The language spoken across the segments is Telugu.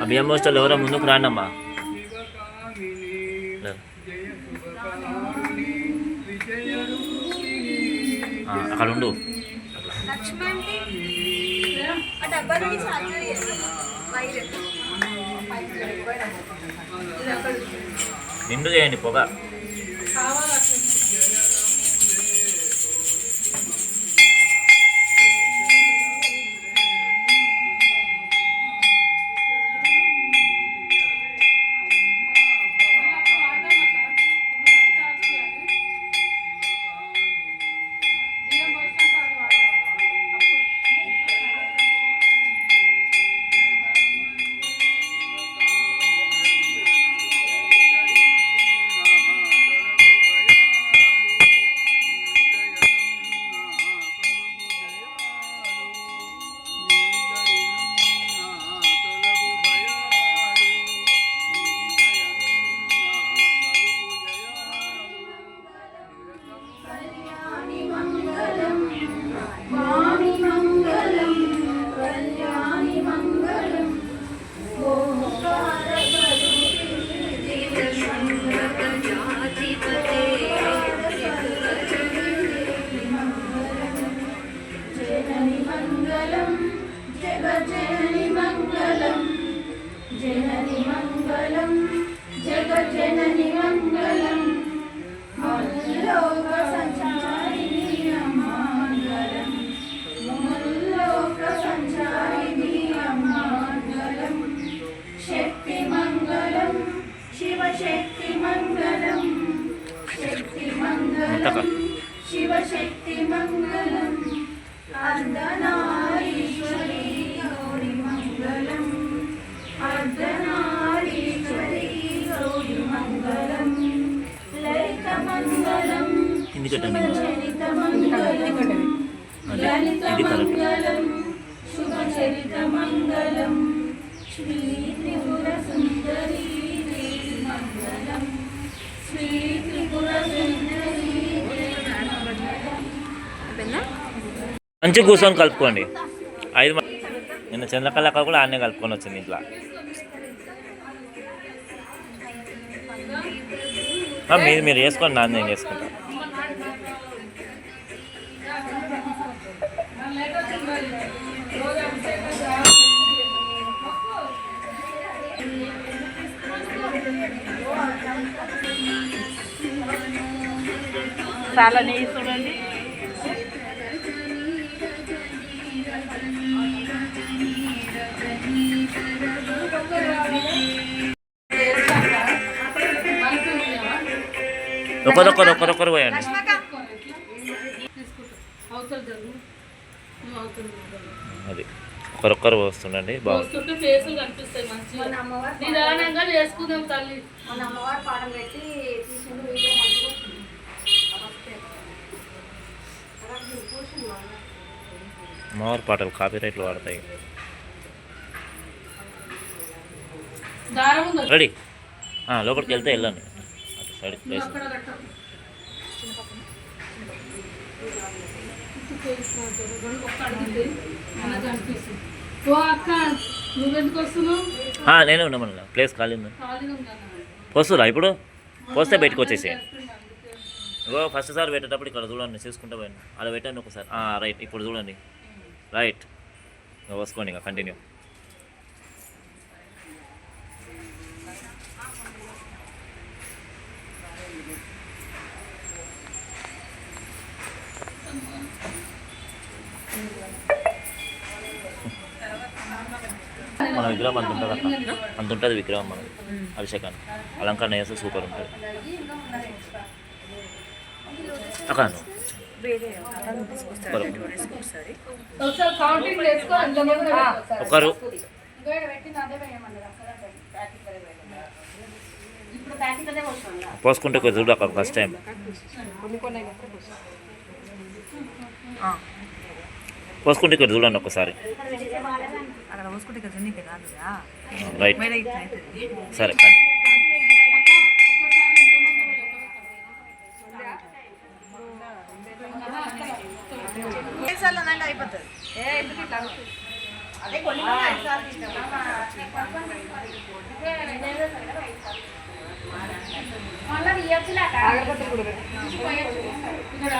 ఆ బియ్యం ఎవరో ముందుకు రాండమ్మా. అక్కడ ఉండు. నిండు చేయండి పొగ. శివశక్తి మంగళం అర్ధనారీశ్వరీ గౌరి మంగళం అర్ధనారీశ్వరీ గౌరి మంగళం లలిత మంగళం. శుభచరిత మంగళం లలిత మంగళం శుభచరిత మంగళం శ్రీ త్రిపుర మంచిగా కూర్చొని కలుపుకోండి. ఐదు నిన్న చంద్రకళ అక్క కూడా ఆడనే కలుపుకొని వచ్చింది ఇంట్లో. మీరు మీరు వేసుకోండి నాన్న నేను చేసుకుంటా చాలా నెయ్యి చూడండి. ఒకరొకరు ఒకరొకరు పోయండి. అది. ఒకరొకరు వస్తుండండి బాగుంది. అమ్మవారు నిదానంగా చేసుకుందాం తల్లి. మన అమ్మవారు పాఠం పెట్టి తీసుకుంటూ వీడియో మంచిగా వస్తుంది మామూలు పాటలు కాపీ రైట్లు వాడతాయి. రెడీ. ఆ, లోపలికి వెళ్తే వెళ్ళండి. సైడ్ ప్లేస్ నేనే కట్టాలి ఒక్క ప్లేస్ ఖాళీ ఉంది? ఖాళీగా పోస్తురా ఇప్పుడు? పోస్తే బయటకు వచ్చేసి ఇగో ఫస్ట్ సార్ పెట్టేటప్పుడు ఇక్కడ చూడండి చూసుకుంటా పోయండి అలా పెట్టండి ఒకసారి. రైట్ ఇప్పుడు చూడండి. రైట్ వసుకోండి ఇంకా కంటిన్యూ మన విగ్రహం అంత ఉంటుంది అక్క. అంత ఉంటుంది విగ్రహం మనది అభిషేకాన్ని అలంకరణ చేస్తే సూపర్ ఉంటుంది. ఒకరు. ఒకరు అక్కడ వస్తుంది పోసుకుంటే కొంచెం చూడు అక్కడ ఫస్ట్ టైం పోసుకుంటే ఇక్కడ చూడండి ఒకసారి. రైట్ సరే.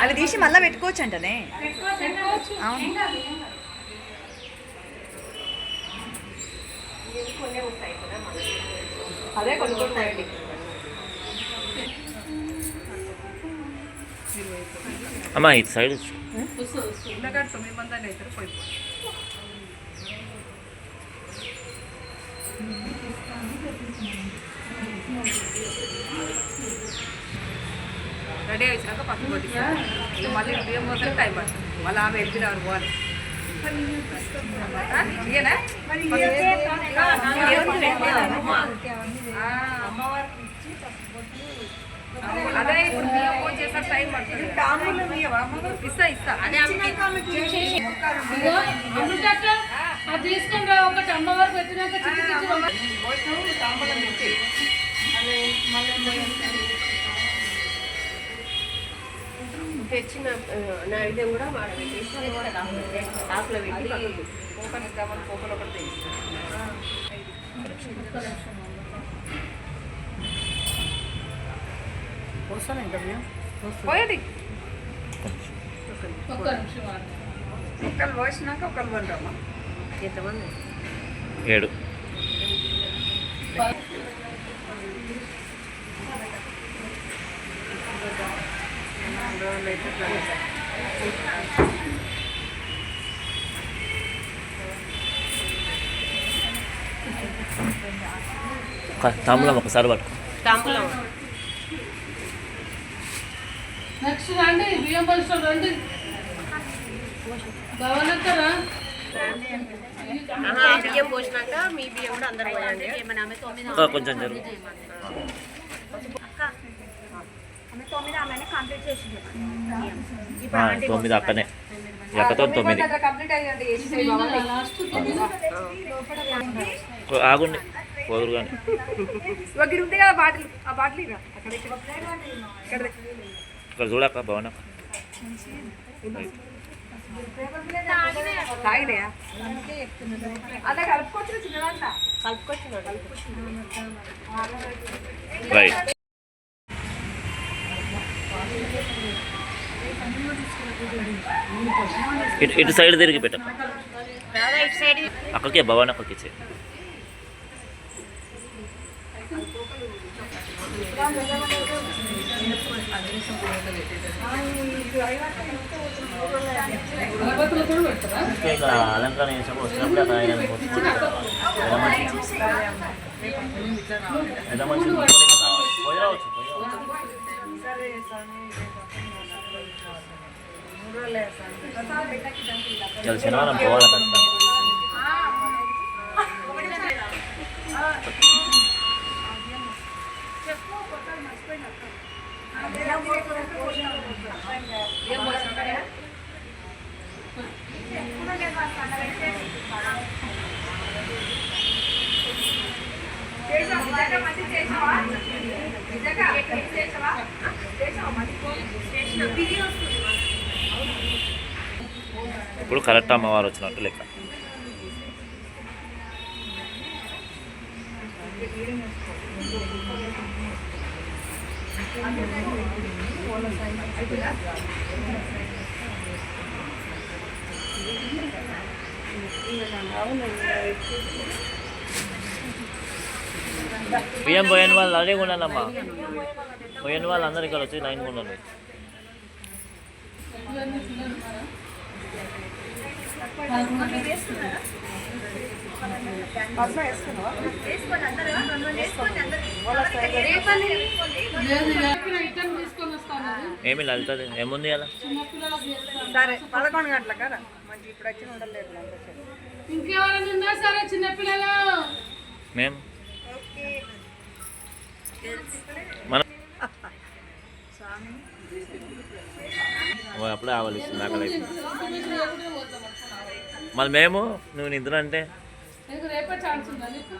అవి తీసి మళ్ళీ పెట్టుకోవచ్చు అంటనే అవును. అదే ఉంటాయండి. అమ్మా ఇటు సైడ్ తొమ్మిది మంది అని రెడీ అయినాక పక్కన కొట్టిస్తారు ఇక మళ్ళీ బియ్యం టైం పడుతుంది. మళ్ళీ ఆమె వెళ్ళి రావాలి పోవాలి ఆ, అదే ఇప్పుడు బియ్యం పోసేసరికి టైం పడుతుంది ఇస్తా ఇస్తా అదే అది తీసుకొని రా ఒకటి అమ్మవారు పెట్టినాక చిన్న చిట్టి తెచ్చిన నైవేద్యం కూడా ఆకులో పెట్టి పక్కకు. పోయేది ఒక్క నిమిషం ఆగు. ఒకళ్ళు పోసినాక ఒకళ్ళు పండమ్మా ఎంతమంది? ఏడు. తాంబూలం ఒకసారి పట్టుకో. తాంబూలం. నెక్స్ట్ రండి బియ్యం పరిశ్రమ రండి. భవనక్కరా బియ్యం పోసినాక మీ బియ్యం కూడా అందరూ కొంచెం జరుగు ఆ, తొమ్మిది అక్కనే. ఈ అక్కతో తొమ్మిది ఆగుండి. పోదురు కానీ ఇక్కడ ఉంది కదా బాటిల్ ఆ బాటిల్ ఇక అక్కడ ఇక్కడ ఇక్కడ చూడక్క భవన తాగినాయా అదే కలుపుకోవచ్చు చిన్నదాంట్లో కలుపుకొచ్చినాడు రైట్ ఇటు ఇటు సైడ్ తిరిగి పెట్ట. అక్కడికే భవన్ అక్కడికి ఇచ్చే అలంకరణ చేసినప్పుడు వచ్చినప్పుడు అక్కడ ఆయన శనివారం పోవాలి పోయి చేసావా? పోయి చేసావా? ఇలా శనివారం పోవాలి ఖచ్చితంగా ఇప్పుడు కరెక్ట్ అమ్మవారు వచ్చినట్టు లెక్క. బియ్యం పోయిన వాళ్ళు రెడీగా ఉండాలమ్మా పోయిన వాళ్ళు అందరు ఇక్కడ వచ్చి లైన్ ఉండాలి లేదు ఎక్కడ ఐటమ్ తీసుకొని వస్తాను ఏమి లలితది? ఏముంది అలా? సరే పదకొండు గంటల కదా మంచి ఇప్పుడు వచ్చి ఉండలేదు ఇంకెవరైనా ఉన్నా సరే చిన్నపిల్లలు. మేము మన ఓ, అప్పుడే ఆవలిస్తుంది ఆకలి మళ్ళీ మేము నువ్వు నిద్ర అంటే? నీకు రేపే ఛాన్స్ ఉందా నీకు?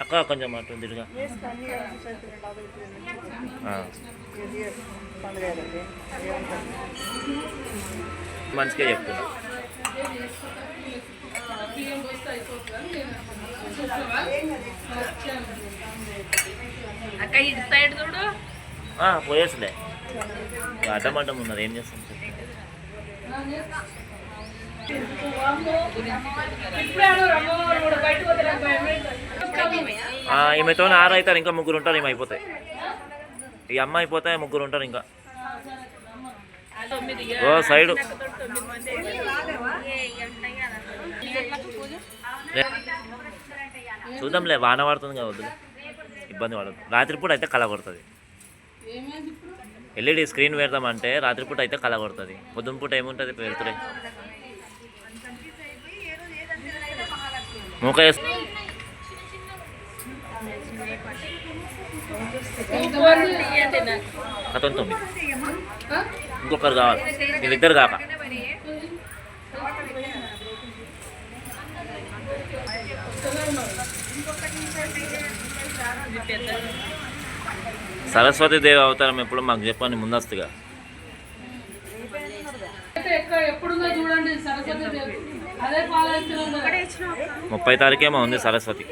అక్క కొంచెం అటు తిరుగా. ఆ. మంచిగా చెప్తున్నా. అక్క ఇటు సైడ్ చూడు. ఆ, పోయేసులే. ఇక అడ్డం అడ్డం ఉన్నది ఏం చేస్తాం? ఈమెతో ఆరు అవుతారు ఇంకా ముగ్గురు ఉంటారు ఈమె అయిపోతాయి ఈ అమ్మ అయిపోతాయి ముగ్గురు ఉంటారు ఇంకా. ఓ సైడు. చూద్దాంలే వాన పడుతుంది కదా వద్దులే. ఇబ్బంది పడదు రాత్రిపూట అయితే కళ పడుతుంది ఎల్ఈడి స్క్రీన్ పెడదామంటే రాత్రిపూట అయితే కళ కొడుతుంది పొద్దున పూట ఏముంటుంది వెళ్తురే మూక తొమ్మిది. ఇంకొకరు కావాలి. వీళ్ళిద్దరు కాక. సరస్వతి దేవి అవతారం ఎప్పుడు మాకు చెప్పండి ముందస్తుగా. ముప్పై తారీఖేమో ఉంది సరస్వతి.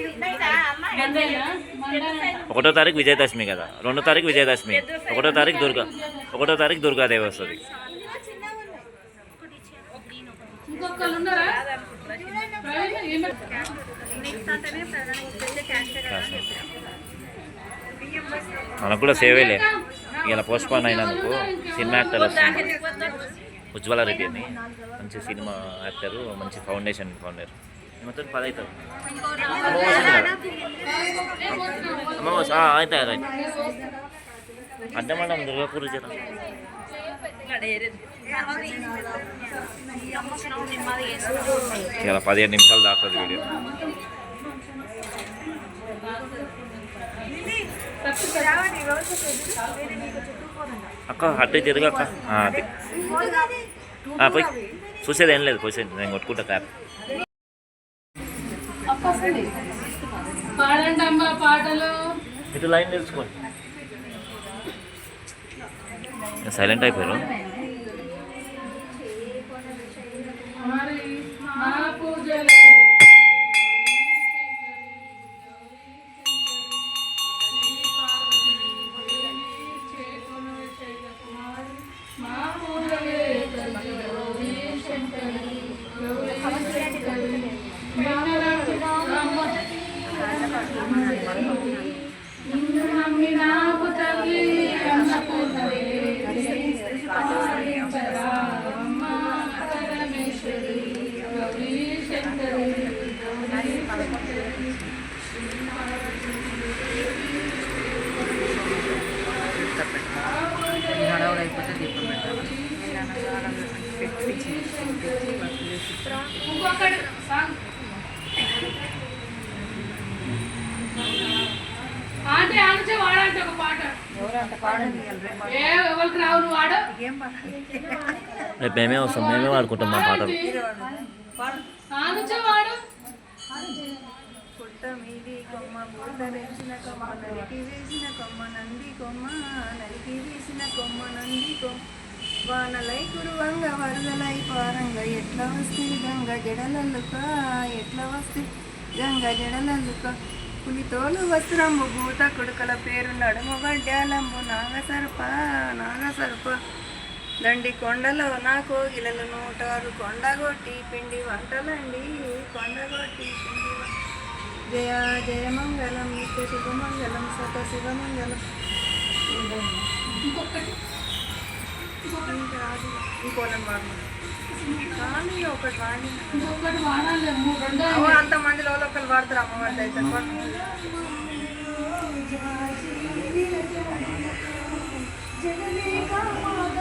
ఒకటో తారీఖు విజయదశమి కదా. రెండో తారీఖు విజయదశమి. ఒకటో తారీఖు దుర్గా. ఒకటో తారీఖు దుర్గాదేవి వస్తుంది. ఇంకొకళ్ళు మనకు కూడా సేవేలే ఇలా పోస్ట్పోన్ అయినందుకు సినిమా యాక్టర్ వస్తుంది ఉజ్వల రెడ్డి అని. మంచి సినిమా యాక్టర్ మంచి ఫౌండేషన్ ఫౌండర్ మొత్తం పది అవుతుంది. అమ్మవాస అయితే రైట్ అడ్డమడం దుర్గాపూర్ జర. ఇలా పదిహేను నిమిషాలు దాటుతుంది వీడియో. అక్క అడ్డు తిరగక్క ఆ, అది. పోయి. చూసేది ఏం లేదు పోసేది. నేను కొట్టుకుంటా క్యాప్. పాడండి అమ్మ పాటలు. ఇటు లైన్ తెలుసుకోండి సైలెంట్ అయిపోయారు. మరి మా పూజలే అంటే పెట్టి వదిలేసి వాడంటే ఒక పాట ఎవరికి రావు నువ్వు వాడు రేపు మేమే వస్తాం మేమే వాడుకుంటాం మా పాటలు. ఆనుచే వాడు మీది కొమ్మ పూత వేసిన కొమ్మ నరికి వేసిన కొమ్మ నంది కొమ్మ నరికి వేసిన కొమ్మ నంది కొమ్మ. వానలై కురువంగ వరదలై పారంగ ఎట్లా వస్తే గంగ జడలల్లుక ఎట్లా వస్తే గంగ జడలల్లుక? పులితోలు వస్త్రము భూత కొడుకల పేరు నడుము వడ్డాలంబు నాగసర్ప నాగసర్ప. దండి కొండలో నా కోగిలలు నూటారు కొండగొట్టి పిండి వంటలండి కొండగొట్టి పిండి జయ జయ మంగళం నిత్య శుభమంగళం సత శివమంగళం ఇంకొకటి. ఇంకోలం వాడు ఒకటి వాడి అంత వాడాలి మూడు రెండో అంతమందిలో ఒకరు వాడతారు అమ్మవారి అయితే జయ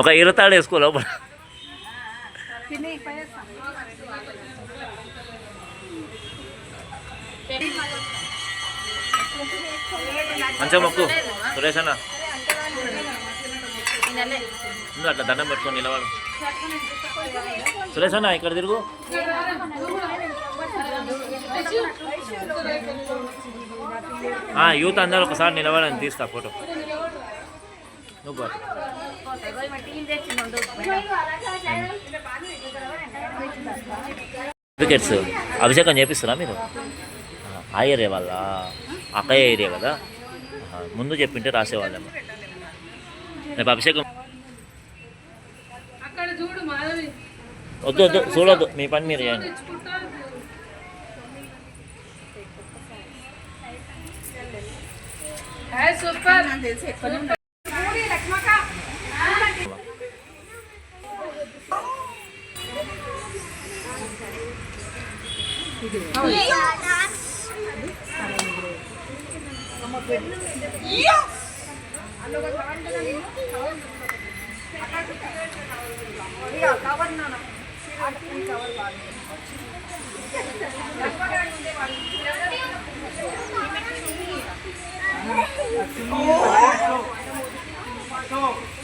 ఒక ఇరతాడు వేసుకో లోపల. తిని మంచిగా మొక్కు. సురేష్ అన్న. ముందు అట్లా దండం పెట్టుకొని నిలవాడు సురేష్ అన్న ఇక్కడ తిరుగు. యూత్ అందరూ ఒకసారి నిలవాడని తీస్తా ఫోటో. నువ్వు సర్టిఫికెట్స్ అభిషేకం చేపిస్తారా మీరు? ఆ, ఏరియా వాళ్ళ అక్కయ్య ఏరియా కదా? ముందు చెప్పింటే రాసేవాళ్ళేమో. రేపు అభిషేకం వద్దు వద్దు చూడొద్దు మీ పని మీరు చేయండి. సూపర్. Oh!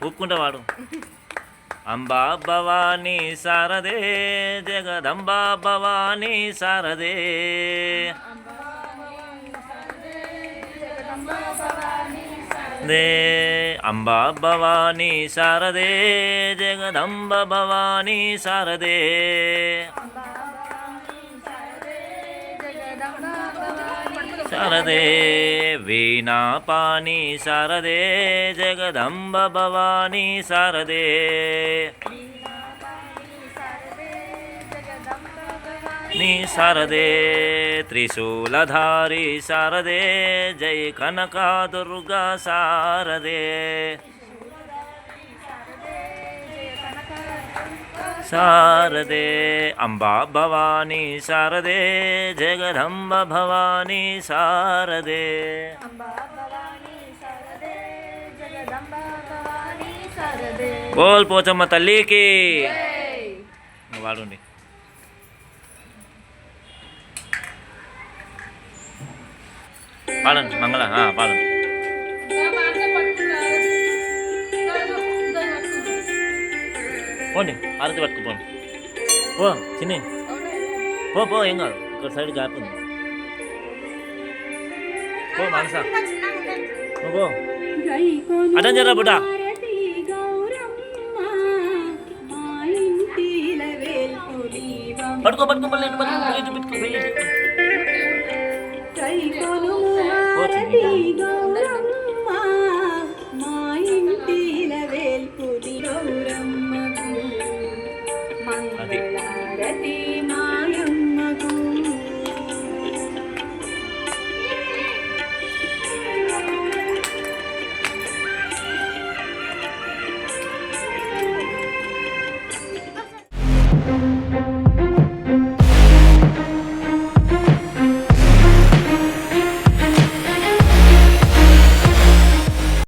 ఒప్పుకుంటా వాడు అంబా భవానీ సారదే జగదంబా భవానీ సారదే. దే అంబా భవానీ శారదే జగదంబ భవానీ శారదే శారదే వీణాపాని శారదే జగదంబ భవానీ శారదే నీ శారదే త్రిశూలధారి శారదే జై కనకా దుర్గా శారదే శారదే అంబా భవానీ శారదే జగదంబ భవానీ శారదే బోల్ పోచమ్మ తల్లికి వాడుండి పాడండి మంగళ పాడండి పోండి ఆరతి పట్టుకుపోండి పో చిన్ని. పో పో ఏం కాదు ఇక్కడ సైడ్ గ్యాప్ ఉంది. పో మనసా. పో. అటెండ్ చేయరా బుడ్డ. పట్టుకో పట్టుకో పల్లె పట్టుకో ప్లేట్ పెట్టుకో ప్లేట్ పో చిన్ని.